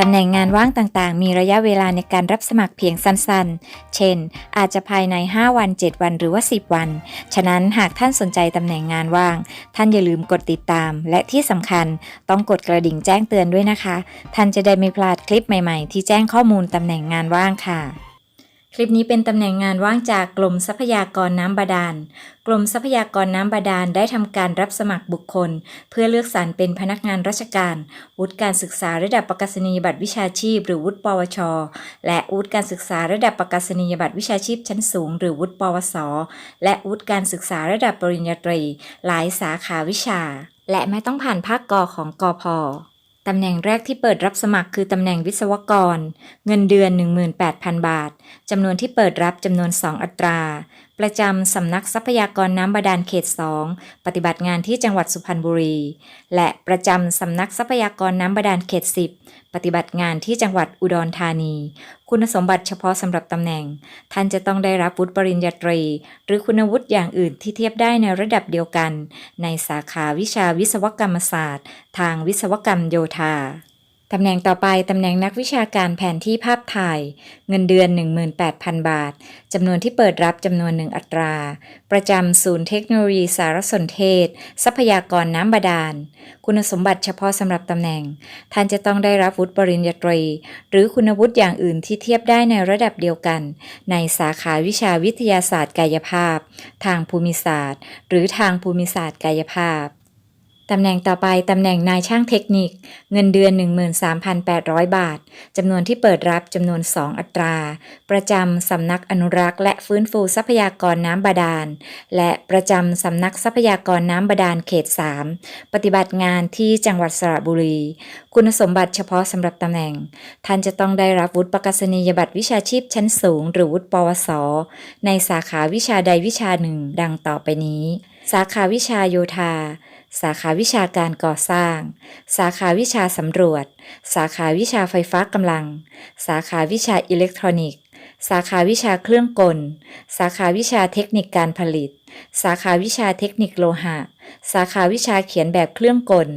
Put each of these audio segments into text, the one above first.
ตำแหน่งงานว่างต่างๆ มีระยะเวลาในการรับสมัครเพียงสั้นๆ เช่น อาจจะภายใน 5 วัน 7 วันหรือว่า 10 วัน ฉะนั้นหากท่านสนใจตำแหน่งงานว่าง ท่านอย่าลืมกดติดตาม และที่สำคัญต้องกดกระดิ่งแจ้งเตือนด้วยนะคะ ท่านจะได้ไม่พลาดคลิปใหม่ๆ ที่แจ้งข้อมูลตำแหน่งงานว่างค่ะ คลิปนี้เป็นตำแหน่งงานว่างจากกรมทรัพยากรน้ำบาดาล กรมทรัพยากรน้ำบาดาลได้ทำการรับสมัครบุคคล เพื่อเลือกสรรเป็นพนักงานราชการ วุฒิการศึกษาระดับประกาศนียบัตรวิชาชีพ หรือวุฒิปวช และวุฒิการศึกษาระดับประกาศนียบัตรวิชาชีพชั้นสูง หรือวุฒิปวส และวุฒิการศึกษาระดับปริญญาตรี หลายสาขาวิชา และไม่ต้องผ่านภาคกอของกอพ ตำแหน่งแรกที่เปิดรับสมัครคือตำแหน่งวิศวกร เงินเดือน 18,000 บาท จำนวนที่เปิดรับจำนวน 2 อัตรา ประจำสำนักทรัพยากรน้ำบาดาลเขต 2 ปฏิบัติงานที่จังหวัดสุพรรณบุรี และประจำสำนักทรัพยากรน้ำบาดาลเขต 10 ปฏิบัติงานที่จังหวัดอุดรธานี คุณสมบัติเฉพาะสำหรับตำแหน่ง ท่านจะต้องได้รับวุฒิปริญญาตรี หรือคุณวุฒิอย่างอื่นที่เทียบได้ในระดับเดียวกัน ในสาขาวิชาวิศวกรรมศาสตร์ ทางวิศวกรรมโยธา ตำแหน่งต่อไป ตำแหน่งนักวิชาการแผนที่ภาพถ่าย เงินเดือน 18,000 บาท จำนวนที่เปิดรับจำนวนหนึ่งอัตรา ประจำศูนย์เทคโนโลยีสารสนเทศ ทรัพยากรน้ำบาดาล คุณสมบัติเฉพาะสำหรับตำแหน่ง ท่านจะต้องได้รับวุฒิปริญญาตรี หรือคุณวุฒิอย่างอื่นที่เทียบได้ในระดับเดียวกัน ในสาขาวิชาวิทยาศาสตร์กายภาพ ทางภูมิศาสตร์ หรือทางภูมิศาสตร์กายภาพ ตำแหน่งต่อไป ตำแหน่งนายช่างเทคนิค เงินเดือน 13,800 บาท จำนวนที่เปิดรับจำนวน 2 อัตรา ประจำสำนักอนุรักษ์ และฟื้นฟูทรัพยากรน้ำบาดาล และประจำสำนักทรัพยากรน้ำบาดาลเขต 3 ปฏิบัติงานที่จังหวัดสระบุรี คุณสมบัติเฉพาะสำหรับตำแหน่ง ท่านจะต้องได้รับวุฒิประกาศนียบัตรวิชาชีพชั้นสูง หรือวุฒิปวส ในสาขาวิชาใดวิชาหนึ่ง ดังต่อไปนี้ สาขาวิชาโยธา สาขาวิชาการก่อสร้าง สาขาวิชาสำรวจ สาขาวิชาไฟฟ้ากำลัง สาขาวิชาอิเล็กทรอนิกส์ สาขาวิชาเครื่องกล สาขาวิชาเทคนิคการผลิต สาขาวิชาเทคนิคโลหะ สาขาวิชาเขียนแบบเครื่องกล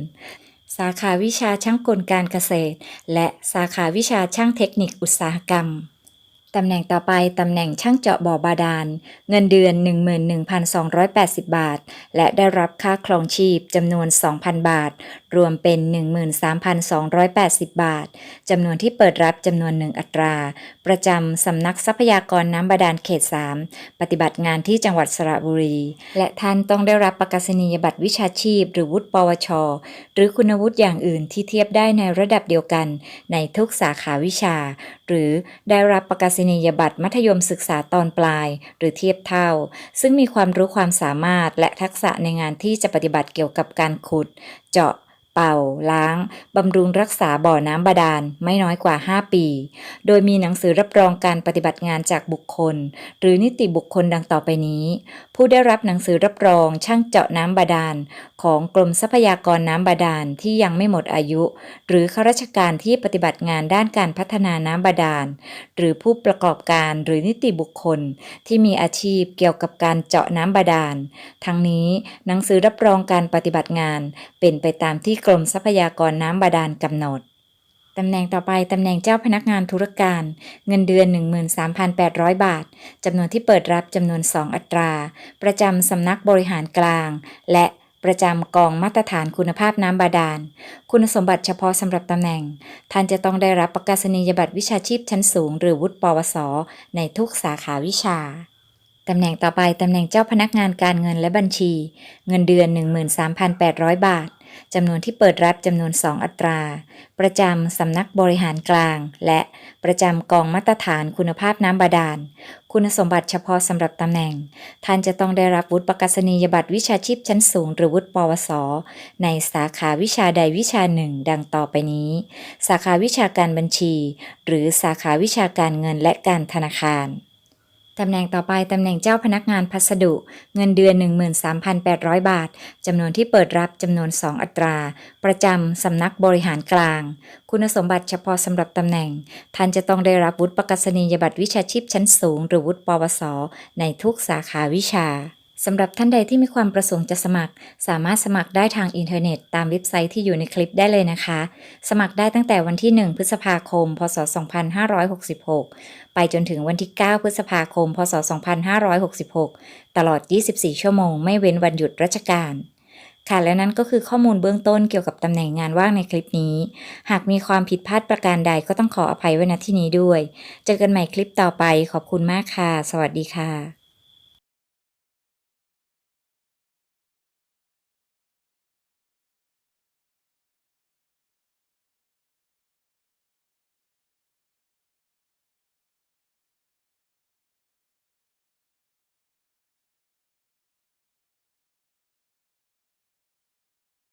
สาขาวิชาช่างกลการเกษตร และสาขาวิชาช่างเทคนิคอุตสาหกรรม ตำแหน่งต่อไป ตำแหน่งช่างเจาะบ่อบาดาล เงินเดือน 11,280 บาท และได้รับค่าครองชีพจำนวน 2,000 บาท รวมเป็น 13,280 บาท จำนวนที่เปิดรับจำนวนหนึ่งอัตรา ประจำสำนักทรัพยากรน้ำบาดาลเขต 3 ปฏิบัติงานที่จังหวัดสระบุรี และท่านต้องได้รับประกาศนียบัตรวิชาชีพ หรือวุฒิปวช หรือคุณวุฒิอย่างอื่นที่เทียบได้ในระดับเดียวกัน ในทุกสาขาวิชา หรือได้รับประกาศนียบัตรมัธยมศึกษาตอนปลาย หรือเทียบเท่า ซึ่งมีความรู้ความสามารถและทักษะในงานที่จะปฏิบัติเกี่ยวกับการขุด เจาะเป่า ล้าง บำรุงรักษาบ่อน้ำบาดาลไม่น้อยกว่า 5 ปี โดยมีหนังสือรับรองการปฏิบัติงานจากบุคคล หรือนิติบุคคลดังต่อไปนี้ ผู้ได้รับหนังสือรับรองช่างเจาะน้ำบาดาล ของกรมทรัพยากรน้ำบาดาลที่ยังไม่หมดอายุ หรือข้าราชการที่ปฏิบัติงานด้านการพัฒนาน้ำบาดาล หรือผู้ประกอบการหรือนิติบุคคล ที่มีอาชีพเกี่ยวกับการเจาะน้ำบาดาล ทั้งนี้หนังสือรับรองการปฏิบัติงาน เป็นไปตามที่กรมทรัพยากรน้ำบาดาลกำหนด ตำแหน่งต่อไป ตำแหน่งเจ้าพนักงานธุรการ เงินเดือน 13,800 บาท จำนวนที่เปิดรับจำนวน 2 อัตรา ประจำสำนักบริหารกลาง และประจำกองมาตรฐานคุณภาพน้ำบาดาล คุณสมบัติเฉพาะสำหรับตำแหน่ง ท่านจะต้องได้รับประกาศนียบัตรวิชาชีพชั้นสูง หรือวุฒิปวส ในทุกสาขาวิชาตำแหน่งต่อไป ตำแหน่งเจ้าพนักงานการเงินและบัญชี เงินเดือน 13,800 บาท จำนวนที่เปิดรับจำนวน 2 อัตรา ประจำสำนักบริหารกลาง และประจำกองมาตรฐานคุณภาพน้ำบาดาล คุณสมบัติเฉพาะสำหรับตำแหน่ง ท่านจะต้องได้รับวุฒิประกาศนียบัตรวิชาชีพชั้นสูง หรือวุฒิปวส ในสาขาวิชาใดวิชาหนึ่ง ดังต่อไปนี้ สาขาวิชาการบัญชี หรือสาขาวิชาการเงินและการธนาคาร ตำแหน่งต่อไปตำแหน่งเจ้าพนักงานพัสดุ เงินเดือน 13,800 บาท จำนวนที่เปิดรับจำนวน 2 อัตรา ประจำสำนักบริหารกลาง คุณสมบัติเฉพาะสำหรับตำแหน่ง ท่านจะต้องได้รับวุฒิประกาศนียบัตรวิชาชีพชั้นสูง หรือวุฒิปวส ในทุกสาขาวิชา สำหรับท่านใดที่มีความประสงค์จะสมัคร สามารถสมัครได้ทางอินเทอร์เน็ต ตามเว็บไซต์ที่อยู่ในคลิปได้เลยนะคะ สมัครได้ตั้งแต่วันที่ 1 พฤษภาคม พศ 2566 ไปจนถึงวันที่ 9 พฤษภาคม พศ 2566 ตลอด 24 ชั่วโมง ไม่เว้นวันหยุดราชการค่ะและนั่นก็คือข้อมูลเบื้องต้นเกี่ยวกับตำแหน่งงานว่างในคลิปนี้ หากมีความผิดพลาดประการใดก็ต้องขออภัยไว้ณที่นี้ด้วย เจอกันใหม่คลิปต่อไปขอบคุณมากค่ะ สวัสดีค่ะ